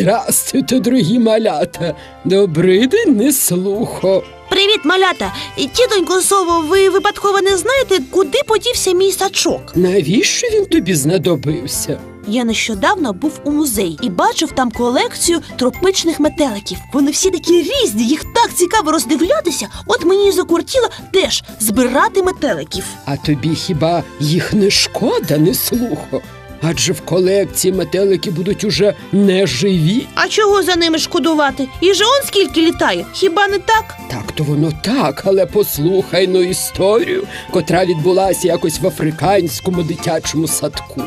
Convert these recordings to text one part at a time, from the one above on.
Здрастуйте, дорогі малята. Добрий день, не слухо. Привіт, малята! Тітонько Сово, ви випадково не знаєте, куди подівся мій сачок? Навіщо він тобі знадобився? Я нещодавно був у музеї і бачив там колекцію тропичних метеликів. Вони всі такі різні, їх так цікаво роздивлятися. От мені й закуртіло теж збирати метеликів. А тобі хіба їх не шкода, не слухо? Адже в колекції метелики будуть уже не живі. А чого за ними шкодувати? І же он скільки літає? Хіба не так? Так то воно так, але послухай ну історію, котра відбулася якось в африканському дитячому садку.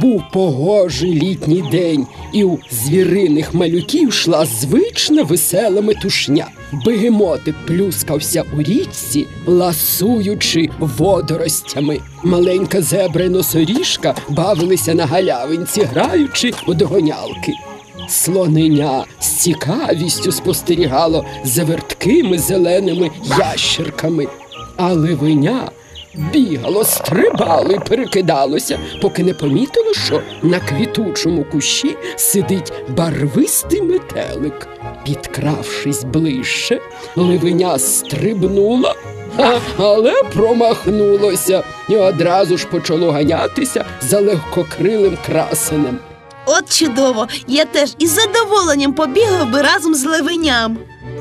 Був погожий літній день, і у звіриних малюків йшла звична весела метушня. Бегемотик плюскався у річці, ласуючи водоростями. Маленька зебра й носоріжка бавилися на галявинці, граючи у догонялки. Слоненя з цікавістю спостерігало за верткими зеленими ящерками, а ливеня бігало, стрибало і перекидалося, поки не помітило, що на квітучому кущі сидить барвистий метелик. Підкравшись ближче, ливеня стрибнула, але промахнулося і одразу ж почало ганятися за легкокрилим красенем. От чудово! Я теж із задоволенням побігав би разом з левеням.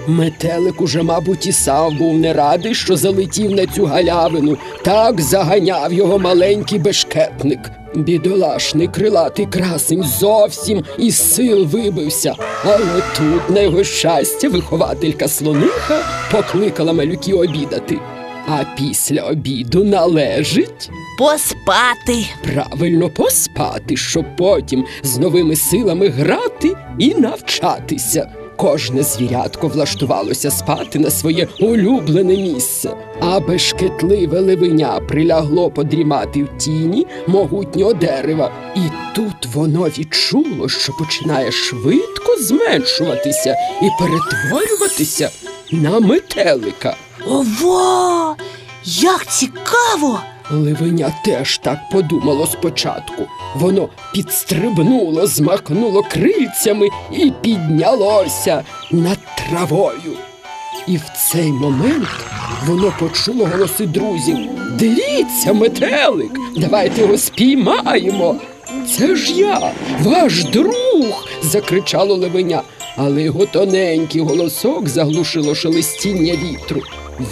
Метелик уже, мабуть, і сам був не радий, що залетів на цю галявину. Так заганяв його маленький бешкетник. Бідолашний крилатий красень зовсім із сил вибився. Але тут, на його щастя, вихователька слониха покликала малюків обідати. А після обіду належить Поспати. правильно поспати, щоб потім з новими силами грати і навчатися. Кожне звірятко влаштувалося спати на своє улюблене місце, а бешкетливе ливеня прилягло подрімати в тіні могутнього дерева. І тут воно відчуло, що починає швидко зменшуватися і перетворюватися на метелика. Ова! Як цікаво! Ливеня теж так подумало спочатку. Воно підстрибнуло, змахнуло крильцями і піднялося над травою. І в цей момент воно почуло голоси друзів. Дивіться, метелик, давайте його спіймаємо. Це ж я, ваш друг. закричало левеня, але його тоненький голосок заглушило шелестіння вітру.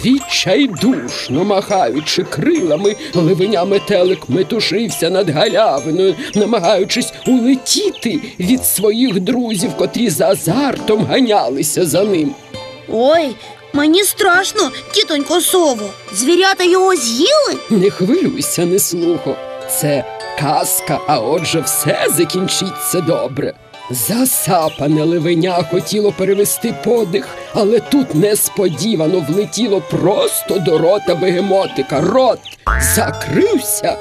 Відчайдушно махаючи крилами, ливеня метелик метушився над галявиною, намагаючись улетіти від своїх друзів, котрі за азартом ганялися за ним. Ой, мені страшно, тітонько сово. Звірята його з'їли? Не хвилюйся, не слухо. Це казка, а отже, все закінчиться добре. Засапане ливеня хотіло перевести подих, але тут несподівано влетіло просто до рота бегемотика. Рот закрився,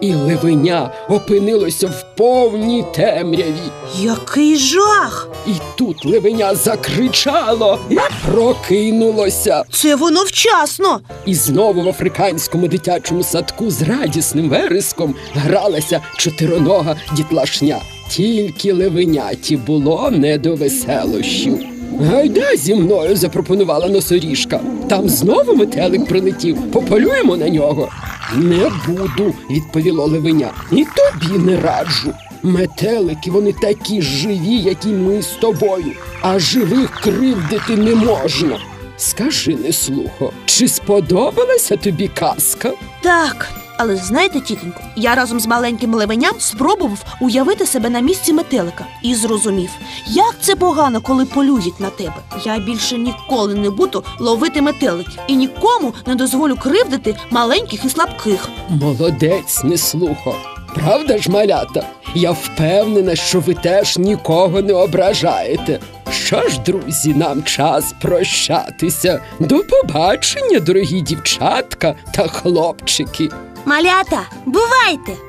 і ливеня опинилося в повній темряві. Який жах! І тут ливеня закричало і прокинулося. Це воно вчасно. І знову в африканському дитячому садку з радісним вереском гралася чотиронога дітлашня. Тільки левеняті було не до веселощів. Гайда зі мною запропонувала носоріжка. Там знову метелик прилетів. Пополюємо на нього. Не буду, відповіло левеня. І тобі не раджу. Метелики вони такі живі, як і ми з тобою, а живих кривдити не можна. Скажи, не слухо, чи сподобалася тобі казка? Так, але знаєте, тітонько, я разом з маленьким левеням спробував уявити себе на місці метелика і зрозумів, як це погано, коли полюють на тебе. Я більше ніколи не буду ловити метеликів і нікому не дозволю кривдити маленьких і слабких. Молодець, не слухо. Правда ж, малята? Я впевнена, що ви теж нікого не ображаєте. Що ж, друзі, нам час прощатися. До побачення, дорогі дівчатка та хлопчики. Малята, бувайте!